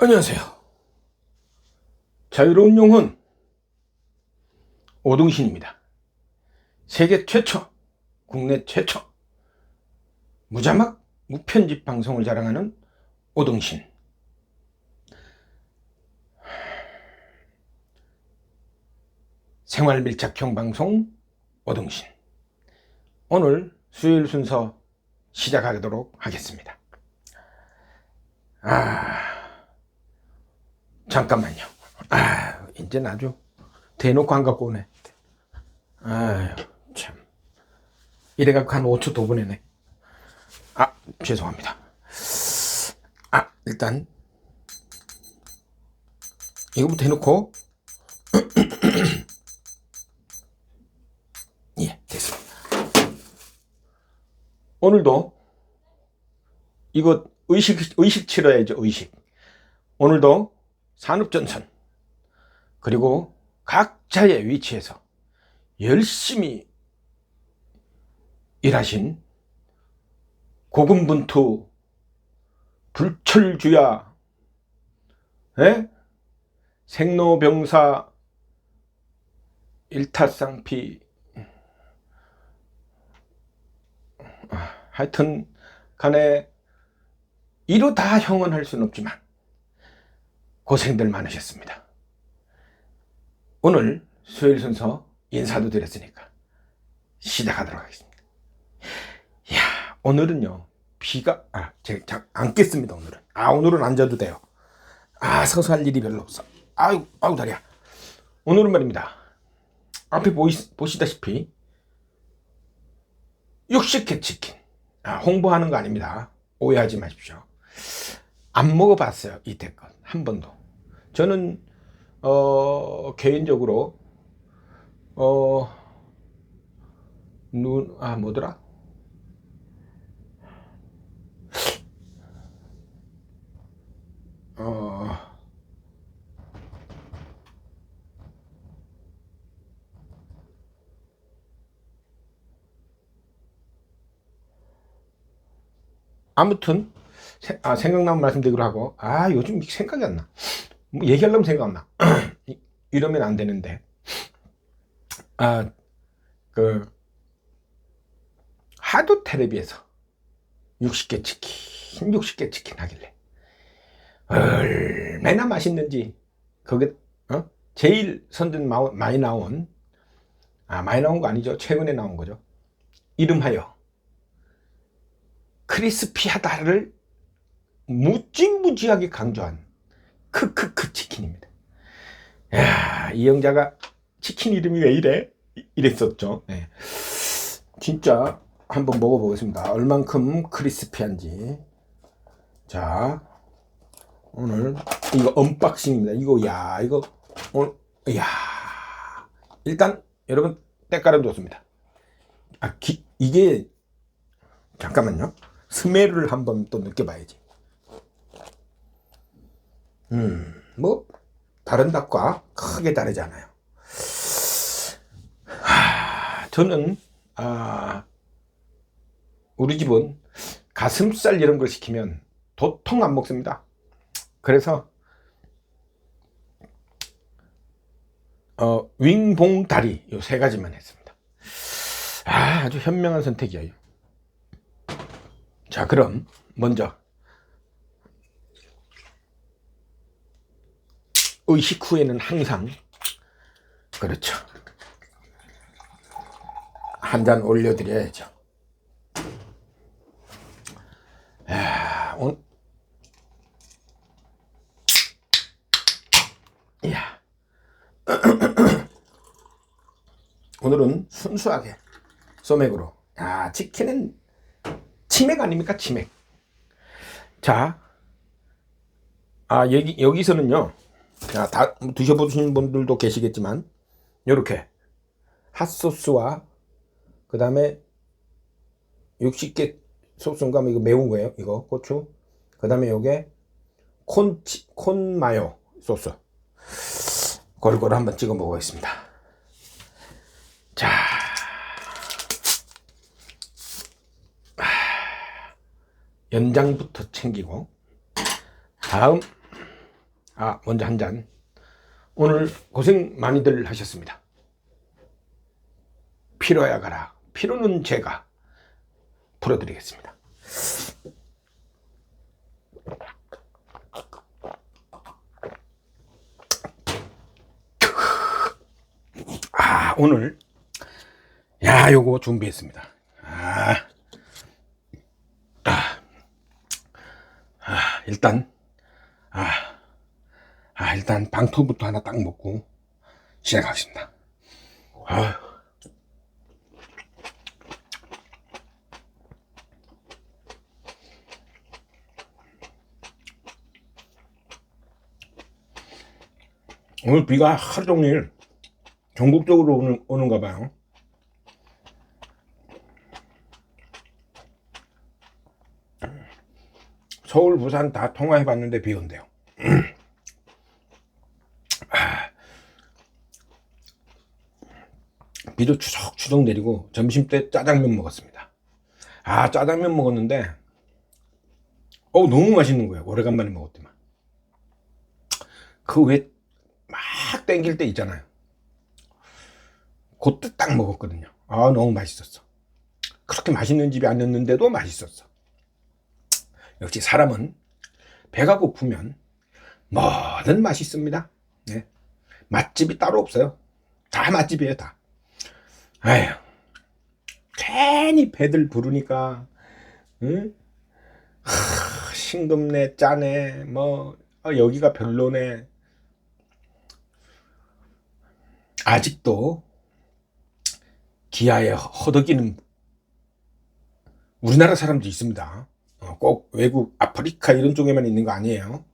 안녕하세요. 자유로운 영혼 오동신입니다. 세계 최초, 국내 최초 무자막 무편집 방송을 자랑하는 오동신. 생활 밀착형 방송 오동신. 오늘 수요일 순서 시작하도록 하겠습니다. 아, 잠깐만요. 아, 이제 아주 대놓고 안 갖고 오네. 아유, 참. 이래갖고 한 5초 더 보내네. 아, 죄송합니다. 아, 일단, 이거부터 해놓고, 예, 됐습니다. 오늘도, 이거 의식, 의식 치러야죠, 의식. 오늘도 산업전선, 그리고 각자의 위치에서 열심히 일하신 고군분투, 불철주야, 에? 생로병사, 일타쌍피, 아, 하여튼 간에 이로 다 형언할 수는 없지만 고생들 많으셨습니다. 오늘 수요일 순서 인사도 드렸으니까 시작하도록 하겠습니다. 이야, 오늘은요, 비가, 아, 제가 자, 앉겠습니다, 오늘은. 아, 오늘은 앉아도 돼요. 아, 서서 할 일이 별로 없어. 아유, 아유, 다리야. 오늘은 말입니다. 앞에 보이, 보시다시피, 육식회 치킨. 아, 홍보하는 거 아닙니다. 오해하지 마십시오. 안 먹어봤어요, 이때껏. 한 번도. 저는, 어, 개인적으로, 어, 눈, 아, 뭐더라? 어, 아무튼, 세- 아, 생각나면 말씀드리기로 하고, 아, 요즘 생각이 안 나. 뭐 얘기하려면 생각 안 나. 이- 이러면 안 되는데. 아, 그, 하도 텔레비에서 60개 치킨, 60개 치킨 하길래. 얼마나 맛있는지, 거기, 어? 제일 선전 마- 많이 나온, 아, 많이 나온 거 아니죠. 최근에 나온 거죠. 이름하여, 크리스피하다를 무지무지하게 강조한 크크크 치킨입니다. 야, 이 영자가 치킨 이름이 왜 이래? 이- 이랬었죠. 네. 진짜 한번 먹어보겠습니다. 얼만큼 크리스피한지. 자, 오늘 이거 언박싱입니다. 이거 야, 이거 오늘 야, 일단 여러분 때깔은 좋습니다. 아, 기, 이게 잠깐만요. 스멜을 한번 또 느껴봐야지. 음, 뭐 다른 닭과 크게 다르지 않아요. 하, 저는 아, 우리 집은 가슴살 이런 걸 시키면 도통 안 먹습니다. 그래서 어, 윙봉 다리 요 세 가지만 했습니다. 아, 아주 현명한 선택이에요. 자, 그럼 먼저 의식 후에는 항상 그렇죠. 한 잔 올려드려야죠. 야, 오늘 이야. 오늘은 순수하게 소맥으로. 야, 치킨은 치맥 아닙니까? 치맥. 자, 아, 여기, 여기서는요, 자, 다 드셔보신 분들도 계시겠지만, 요렇게 핫소스와, 그 다음에 60개 소스인가, 뭐 이거 매운 거예요, 이거, 고추. 그 다음에 요게 콘, 치- 콘 마요 소스. 골고루 한번 찍어 먹어보겠습니다. 자. 연장부터 챙기고 다음 아, 먼저 한 잔. 오늘 고생 많이들 하셨습니다. 피로야 가라. 피로는 제가 풀어드리겠습니다. 아, 오늘, 야, 요거 준비했습니다. 아, 아, 아 일단, 아, 아, 일단 방토부터 하나 딱 먹고 시작하겠습니다. 아. 오늘 비가 하루 종일 전국적으로 오는, 오는가 봐요. 서울, 부산 다 통화해 봤는데 비 온대요. 비도 추적추적 내리고 점심 때 짜장면 먹었습니다. 아 짜장면 먹었는데 어 너무 맛있는 거예요. 오래간만에 먹었더만. 그 왜 막 땡길 때 있잖아요. 그때 딱 먹었거든요. 아 너무 맛있었어. 그렇게 맛있는 집이 아니었는데도 맛있었어. 역시 사람은 배가 고프면 뭐든 맛있습니다. 네. 맛집이 따로 없어요. 다 맛집이에요, 다. 아휴, 괜히 배들 부르니까, 응? 하, 싱겁네, 짜네, 뭐, 어, 여기가 별로네. 아직도 기아에 허덕이는 우리나라 사람도 있습니다. 어, 꼭 외국, 아프리카 이런 쪽에만 있는 거 아니에요.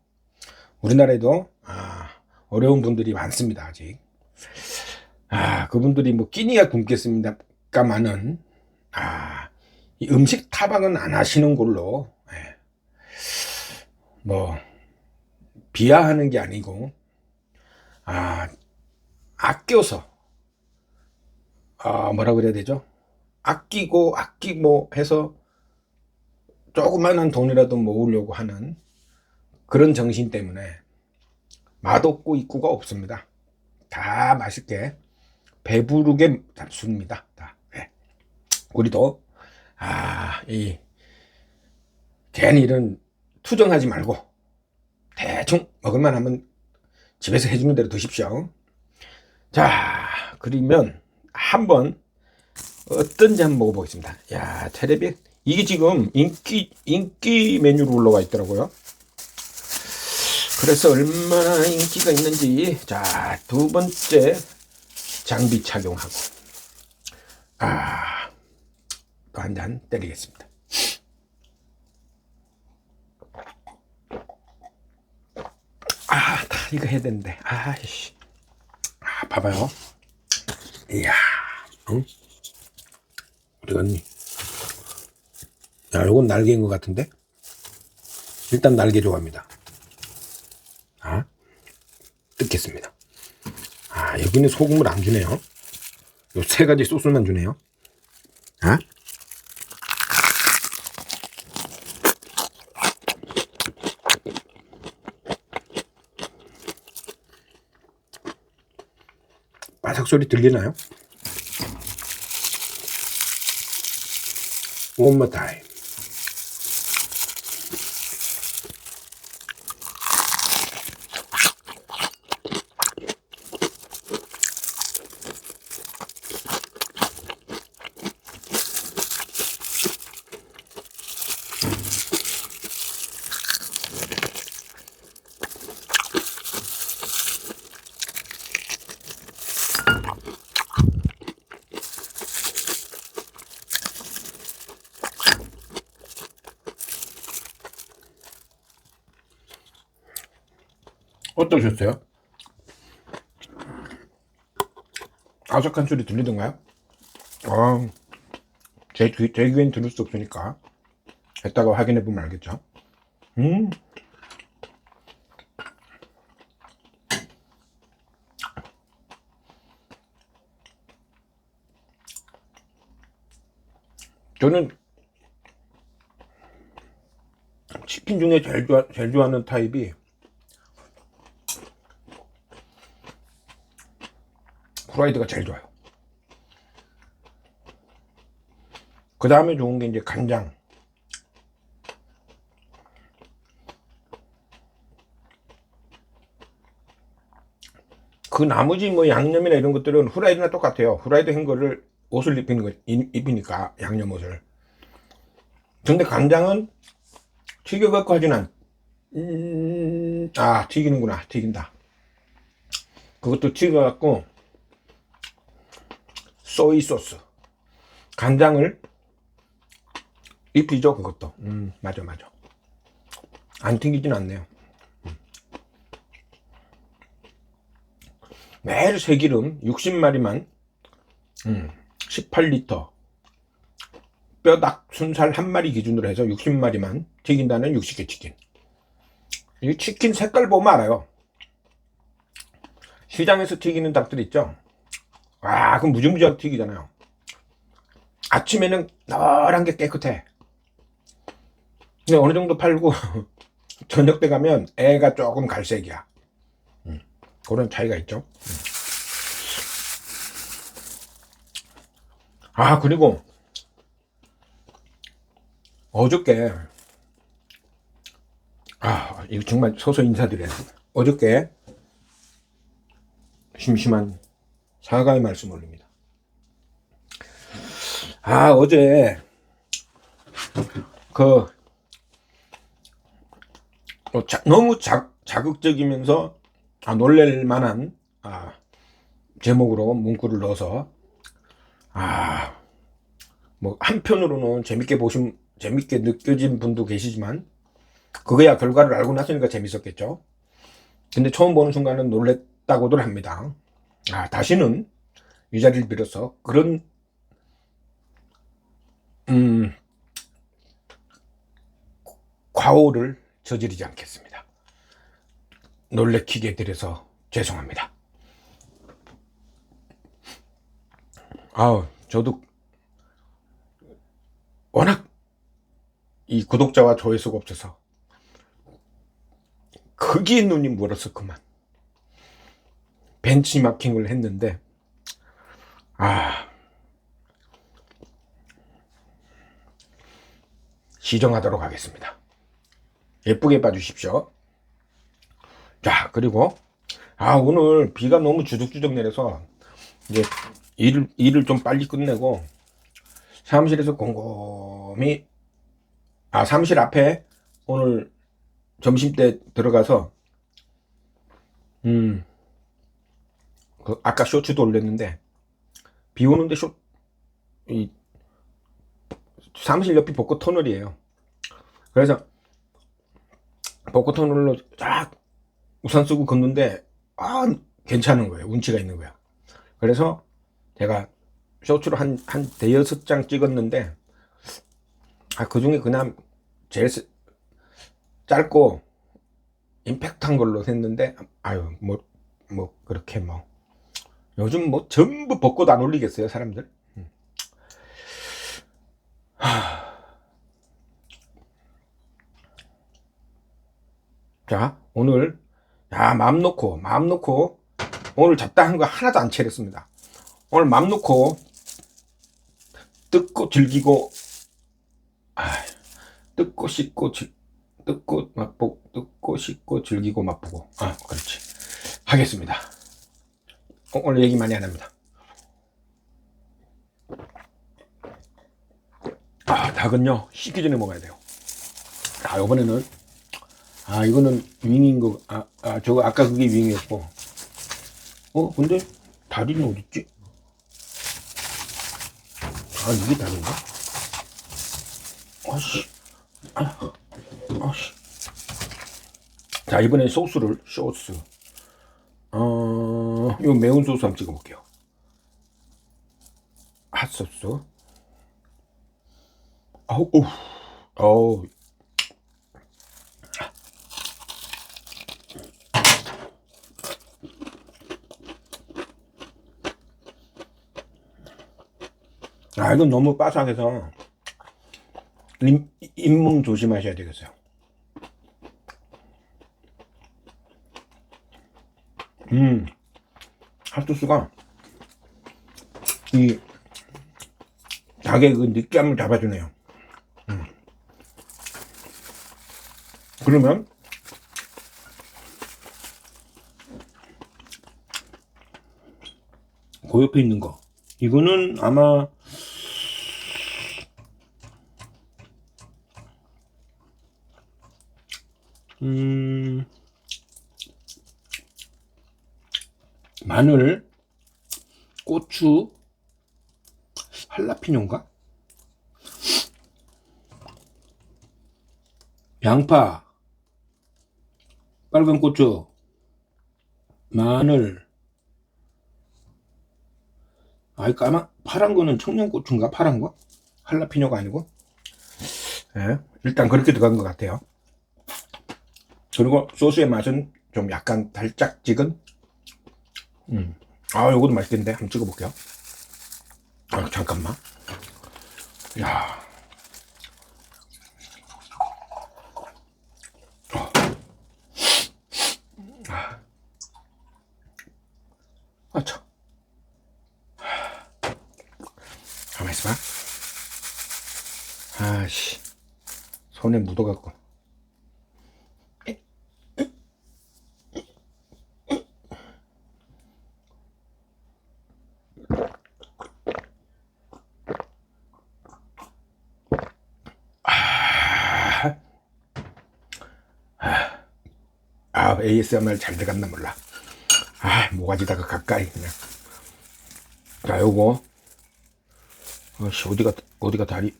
우리나라에도 아, 어려운 분들이 많습니다, 아직. 아, 그분들이 뭐 끼니가 굶겠습니다까만은 아, 이 음식 타박은 안 하시는 걸로 예. 뭐 비하하는 게 아니고 아, 아껴서 아, 뭐라 그래야 되죠? 아끼고 아끼고 해서 조그만한 돈이라도 모으려고 하는 그런 정신 때문에 맛없고 입구가 없습니다. 다 맛있게 배부르게 잡수입니다. 다. 네. 우리도 아, 이 괜히 이런 투정하지 말고 대충 먹을만 하면 집에서 해주는 대로 드십시오. 자, 그러면 한번 어떤지 한번 먹어보겠습니다. 야, 테레비 이게 지금 인기 인기 메뉴로 올라와 있더라고요. 그래서 얼마나 인기가 있는지 자, 두 번째 장비 착용하고 아, 또 한 잔 때리겠습니다. 아, 다 이거 해야 되는데. 아이씨. 아, 봐봐요. 이야, 응? 어디 갔니? 야, 요건 날개인 것 같은데? 일단 날개 좋아합니다. 아, 뜯겠습니다. 아, 여기는 소금을 안 주네요. 요 세 가지 소스만 주네요. 아? 바삭 소리 들리나요? More time. 어떠셨어요? 아삭한 소리 들리던가요? 아, 제, 귀, 제 귀엔 들을 수 없으니까 이따가 확인해 보면 알겠죠? 음. 저는 치킨 중에 제일 좋아, 제일 좋아하는 타입이 후라이드가 제일 좋아요. 그 다음에 좋은 게 이제 간장. 그 나머지 뭐 양념이나 이런 것들은 후라이드나 똑같아요. 후라이드 한 거를 옷을 입히는 거, 입- 입히니까 양념 옷을. 근데 간장은 튀겨갖고 하진 않, 음, 아, 튀기는구나. 튀긴다. 그것도 튀겨갖고, 소이 소스. 간장을 입히죠, 그것도. 음, 맞아, 맞아. 안 튀기진 않네요. 음. 매일 새기름 60마리만, 음, 18리터. 뼈닭 순살 한 마리 기준으로 해서 60마리만 튀긴다는 60개 치킨. 이 치킨 색깔 보면 알아요. 시장에서 튀기는 닭들 있죠? 와, 그럼 무지무지하게 튀기잖아요. 아침에는 노란 게 깨끗해. 근데 어느 정도 팔고, 저녁 때 가면 애가 조금 갈색이야. 음, 그런 차이가 있죠. 음. 아, 그리고, 어저께, 아, 이거 정말 서서 인사드려야 돼. 어저께, 심심한 사과의 말씀 올립니다. 아, 어제, 그, 어, 자- 너무 자, 자극적이면서, 아, 놀랄 만한, 아, 제목으로 문구를 넣어서, 아, 뭐, 한편으로는 재밌게 보신, 재밌게 느껴진 분도 계시지만, 그거야 결과를 알고 났으니까 재밌었겠죠. 근데 처음 보는 순간은 놀랬다고들 합니다. 아, 다시는 이 자리를 빌어서 그런, 음, 과오를 저지르지 않겠습니다. 놀래키게 드려서 죄송합니다. 아우, 저도 워낙 이 구독자와 조회수가 없어서 크게 눈이 그만 벤치마킹을 했는데 아 시정하도록 하겠습니다. 예쁘게 봐주십시오. 자 그리고 아 오늘 비가 너무 주룩주룩 내려서 이제 일을 일을 좀 빨리 끝내고 사무실에서 곰곰이 아 사무실 앞에 오늘 점심 때 들어가서 음. 그 아까 쇼츠도 올렸는데 비 오는데 쇼 이 사무실 옆이 벚꽃 터널이에요. 그래서 벚꽃 터널로 쫙 우산 쓰고 걷는데 아 괜찮은 거예요. 운치가 있는 거야. 그래서 제가 쇼츠로 한 한 대여섯 장 찍었는데 아 그 중에 그냥 제일 쓰- 짧고 임팩트한 걸로 했는데 아유 뭐 뭐 그렇게 뭐 요즘 뭐 전부 벚꽃 안 올리겠어요 사람들? 음. 하... 자 오늘 야 마음 놓고 마음 놓고 오늘 잡다한 거 하나도 안 채렸습니다. 오늘 마음 놓고 뜯고 즐기고 아, 뜯고 씻고 즐- 뜯고 맛보고 뜯고 씻고 즐기고 맛보고. 아 그렇지. 하겠습니다. 어, 오늘 얘기 많이 안 합니다. 아 닭은요 씻기 전에 먹어야 돼요. 아 이번에는 아 이거는 윙인 거 아 아, 저거 아까 그게 윙이었고. 어 근데 다리는 어딨지? 아 이게 다리인가? 아씨. 아씨. 자 이번엔 소스를 소스. 어 이거 매운 소스 한번 찍어 볼게요. 핫소스. 아우 오 어우. 아 이건 너무 바삭해서 임, 잇몸 조심하셔야 되겠어요. 음 핫소스가 이 닭의 그 느끼함을 잡아주네요. 음. 그러면 그 옆에 있는 거 이거는 아마 음 마늘 고추 할라피뇨인가? 양파 빨간 고추 마늘. 아이 까만 파란 거는 청양고추인가? 파란 거? 할라피뇨가 아니고? 예, 일단 그렇게 들어간 것 같아요. 그리고 소스의 맛은 좀 약간 달짝지근 음. 아 요것도 맛있겠는데 한번 찍어볼게요 아 잠깐만 야 어. 아. 아씨, 손에 묻어갖고. 아, 아, ASMR 잘 들어갔나 몰라. 아, 모가지다가 가까이 그냥. 자, 요거 아씨 어디가 어디가 다리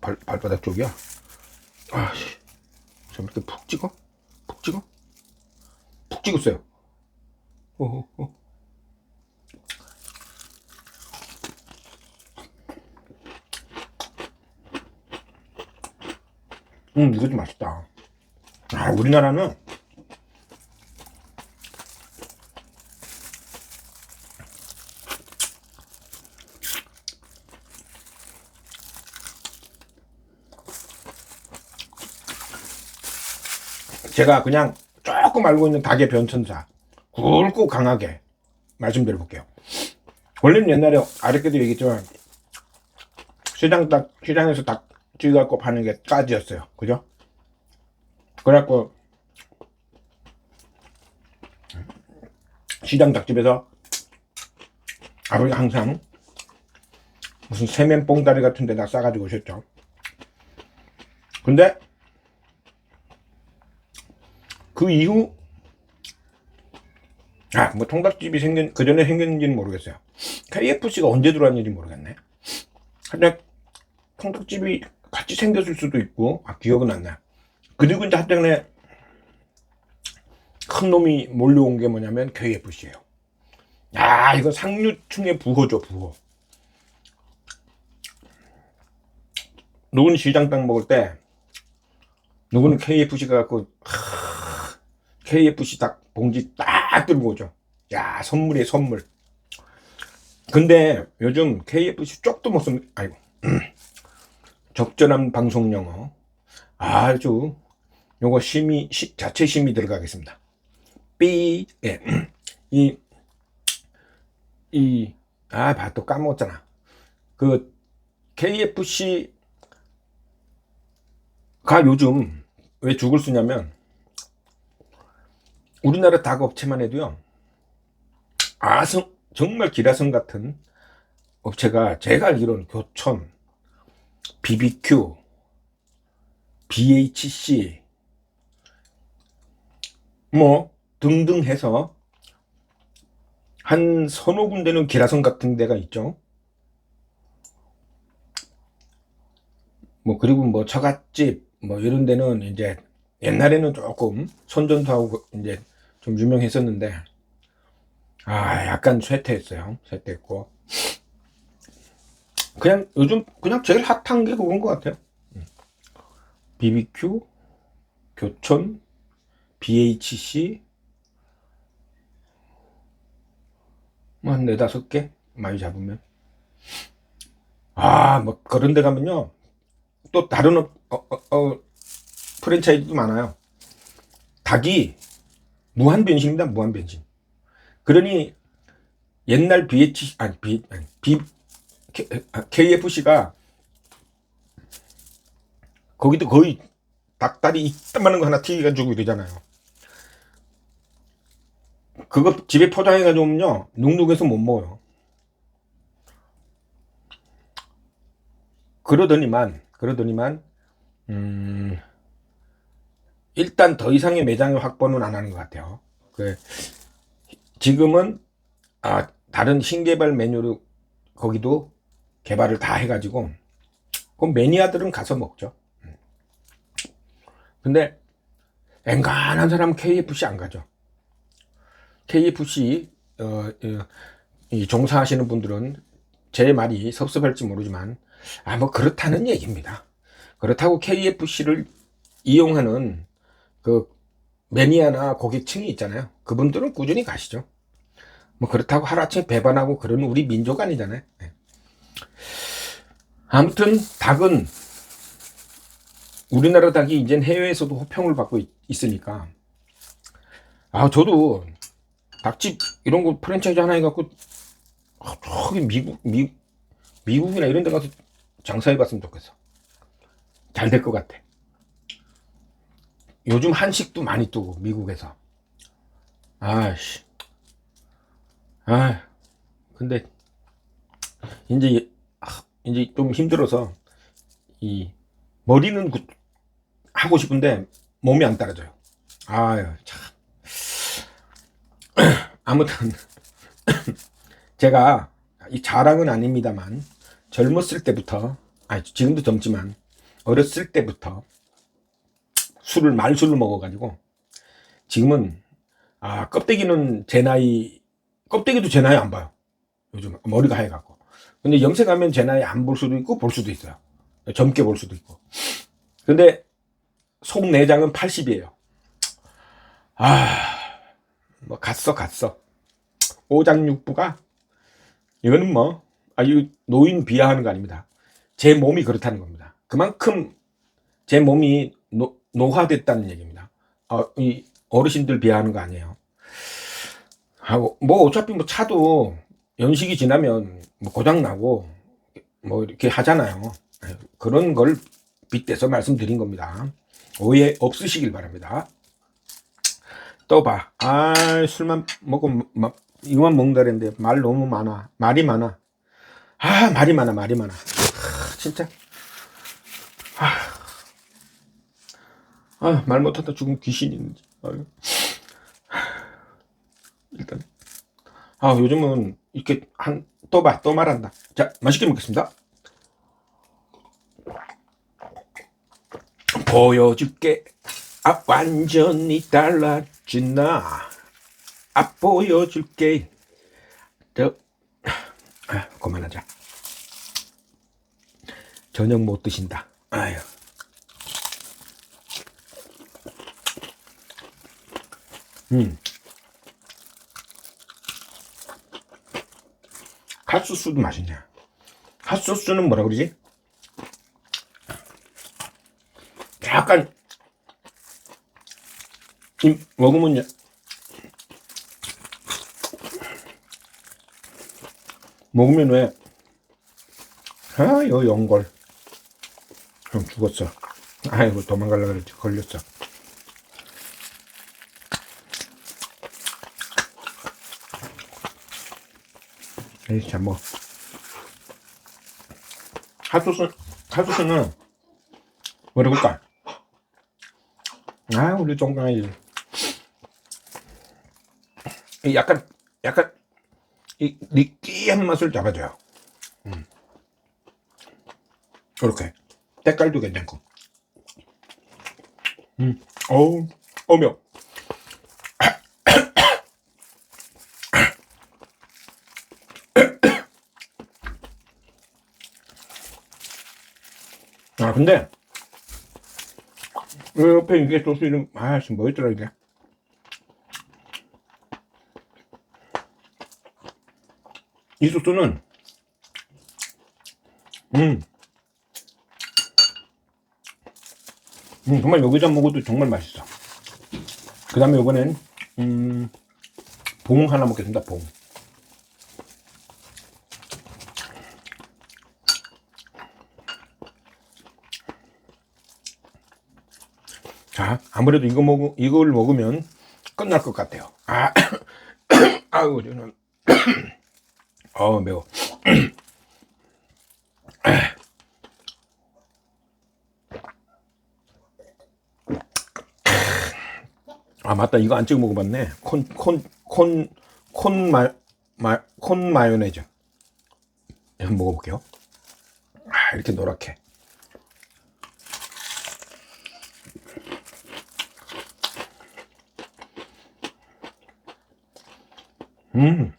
발 발바닥 쪽이야? 아씨 좀 이렇게 푹 찍어 푹 찍어 푹 찍었어요. 어어 어. 음 이거 좀 맛있다. 아 우리나라는 제가 그냥 조금 알고 있는 닭의 변천사 굵고 강하게 말씀드려 볼게요. 원래는 옛날에 아랫게도 얘기했지만 시장 닭 시장에서 닭 찌갖고 파는 게 까지였어요. 그죠? 그래갖고 시장 닭집에서 아버지가 항상 무슨 세면 뽕다리 같은 데다 싸가지고 오셨죠. 근데 그 이후 아 뭐 통닭집이 생긴 그 전에 생겼는지는 모르겠어요. KFC가 언제 들어왔는지 모르겠네. 하여튼 통닭집이 같이 생겼을 수도 있고 아 기억은 안 나. 그리고 이제 한때는 큰 놈이 몰려온 게 뭐냐면 KFC예요. 야 이거 상류층의 부호죠 부호. 누구는 시장 닭 먹을 때 누구는 KFC가 갖고 KFC 닭 봉지 딱 들고 오죠. 야, 선물이에 선물. 근데 요즘 KFC 쪽도 못 씁니다. 아이고. 적절한 방송 용어. 아주 요거 심의, 시, 자체 심의 들어가겠습니다. B, 예. 이, 이, 아, 봐, 또 까먹었잖아. 그, KFC가 요즘 왜 죽을 쓰냐면, 우리나라 닭 업체만 해도요. 아성 정말 기라성 같은 업체가 제가 알기로는 교촌, BBQ, BHC 뭐 등등 해서 한 서너 군데는 기라성 같은 데가 있죠. 뭐 그리고 뭐 처갓집 뭐 이런 데는 이제 옛날에는 조금 선전도 하고 이제 좀 유명했었는데 아 약간 쇠퇴했어요. 쇠퇴했고. 그냥 요즘 그냥 제일 핫한 게 그건 것 같아요. BBQ 교촌 BHC 뭐한 네다섯 개 많이 잡으면. 아뭐 그런 데 가면요. 또 다른 어, 어, 어, 프랜차이즈도 많아요. 닭이 무한 변신입니다. 무한 변신. 그러니 옛날 BH 아니 B 아니 B KFC가 거기도 거의 닭다리 이따만한 거 하나 튀겨가지고 이러잖아요. 그거 집에 포장해가지고 오면요 눅눅해서 못 먹어요. 그러더니만 그러더니만 음 일단 더 이상의 매장의 확보는 안 하는 것 같아요. 그 지금은 아 다른 신개발 메뉴로 거기도 개발을 다 해가지고 그럼 매니아들은 가서 먹죠. 음. 근데 엔간한 사람은 KFC 안 가죠. KFC 어, 어, 이 종사하시는 분들은 제 말이 섭섭할지 모르지만 아뭐 그렇다는 얘기입니다. 그렇다고 KFC를 이용하는 그 매니아나 고객층이 있잖아요. 그분들은 꾸준히 가시죠. 뭐 그렇다고 하루아침에 배반하고 그런 우리 민족 아니잖아요. 네. 아무튼 닭은 우리나라 닭이 이제 해외에서도 호평을 받고 있, 있으니까 아 저도 닭집 이런 거 프랜차이즈 하나 해갖고 아, 저기 미국 미, 미국이나 이런 데 가서 장사해 봤으면 좋겠어 잘 될 것 같아 요즘 한식도 많이 뜨고 미국에서. 아씨. 아 근데 이제 아, 이제 좀 힘들어서 이 머리는 구- 하고 싶은데 몸이 안 따라줘요. 아유 참. 아무튼 제가 이 자랑은 아닙니다만 젊었을 때부터 아니 지금도 젊지만 어렸을 때부터 술을 말술을 먹어가지고. 지금은 아 껍데기는 제 나이 껍데기도 제 나이 안 봐요. 요즘 머리가 하얘갖고. 근데 염색하면 제 나이 안 볼 수도 있고 볼 수도 있어요. 젊게 볼 수도 있고. 근데 속 내장은 80이에요. 아 뭐 갔어 갔어. 오장육부가 이거는 뭐 아유 노인 비하하는 거 아닙니다. 제 몸이 그렇다는 겁니다. 그만큼 제 몸이 노, 노화됐다는 얘기입니다. 어, 이 어르신들 비하하는 거 아니에요. 하고 뭐 어차피 뭐 차도 연식이 지나면 뭐 고장 나고 뭐 이렇게 하잖아요. 예, 그런 걸 빗대서 말씀드린 겁니다. 오해 없으시길 바랍니다. 또 봐. 아, 술만 먹고 막 이거만 먹는다 그랬는데 말 너무 많아. 말이 많아. 아, 말이 많아. 말이 많아. 아, 진짜. 아, 말 못하다 죽은 귀신이 있는지. 아유. 일단. 아, 요즘은 이렇게 한, 또 봐, 또 말한다. 자, 맛있게 먹겠습니다. 보여줄게. 아, 완전히 달라진 나. 아, 보여줄게. 저, 아, 그만하자. 저녁 못 드신다. 아유. 음. 핫소스도 맛있네. 핫소스는 뭐라 그러지? 약간 이 먹으면 야- 먹으면 왜? 아, 요 연골. 형 죽었어. 아이고 도망가려고 그랬지 걸렸어. 참 뭐. 핫소스 핫소스는 그럴까? 아 우리 종강이 이 약간 약간 이 느끼한 맛을 잡아줘요. 음. 이렇게 때깔도 괜찮고. 음, 어우, 어며. 근데 이 옆에 이게 소스 이름 아씨 뭐였더라 이게. 이 소스는 음, 음 정말 여기다 먹어도 정말 맛있어. 그 다음에 이번엔 음, 봉 하나 먹겠습니다 봉 자, 아무래도 이거 먹, 이걸 먹으면 끝날 것 같아요. 아, 아우, 저는, 어 매워. 아, 맞다. 이거 안 찍어 먹어봤네. 콘, 콘, 콘, 콘 마, 마, 콘 마요네즈. 한번 먹어볼게요. 아, 이렇게 노랗게. 음.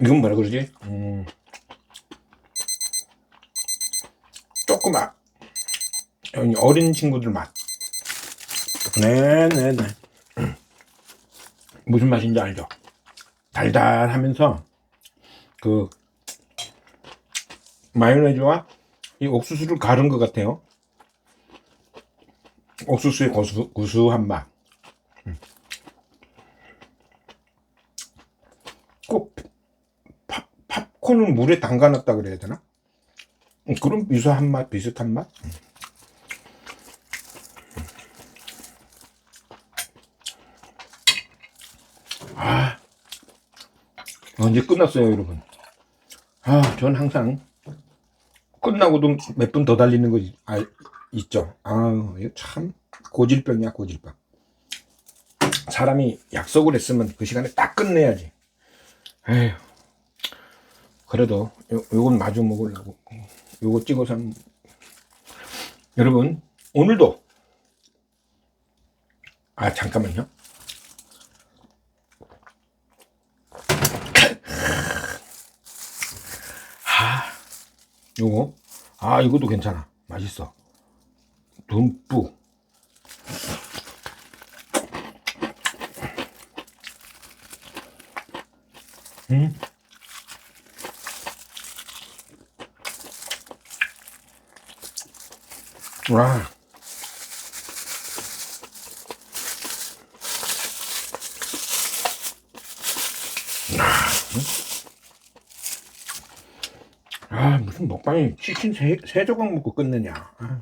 이건 뭐라 그러지? 음. 조금 아, 어린 친구들 맛. 네네네. 무슨 맛인지 알죠? 달달하면서 그 마요네즈와 이 옥수수를 가른 것 같아요. 옥수수의 고수, 구수한 맛. 음. 꼭 팝, 팝콘을 물에 담가놨다 그래야 되나? 음, 그런 유사한 맛, 비슷한 맛? 음. 아, 언제 끝났어요, 여러분? 아, 전 항상 끝나고도 몇 분 더 달리는 거 있- 아, 있죠. 아, 이거 참 고질병이야, 고질병. 사람이 약속을 했으면 그 시간에 딱 끝내야지. 에휴. 그래도 요, 요건 마주 먹으려고. 요거 찍어서 한- 여러분 오늘도 아 잠깐만요. 아, 요거. 아 이것도 괜찮아. 맛있어. 듬뿍 음. 와. 아, 무슨 먹방이 치킨 세, 세 조각 먹고 끝내냐. 아.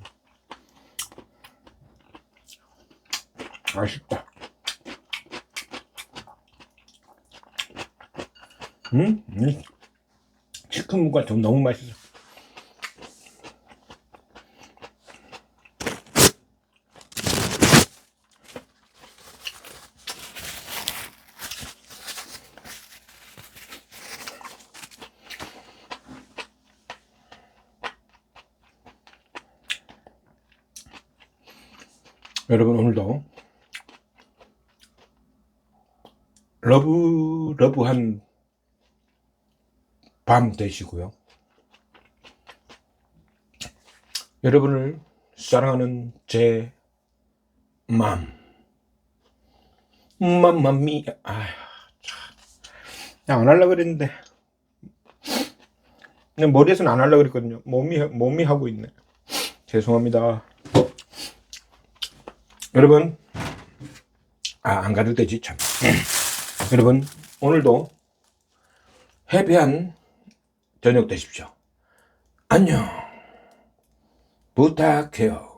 맛있 음? 음. 치킨 무가 좀 너무 맛있어. 여러분 오늘도 러브 러브한 밤 되시고요. 여러분을 사랑하는 제 맘. 맘마미 아휴 안 하려고 그랬는데 그냥 머리에서는 안 하려고 그랬거든요. 몸이 몸이 하고 있네. 죄송합니다. 여러분, 아, 안 가도 되지, 참. 여러분, 오늘도 해피한 저녁 되십시오. 안녕. 부탁해요.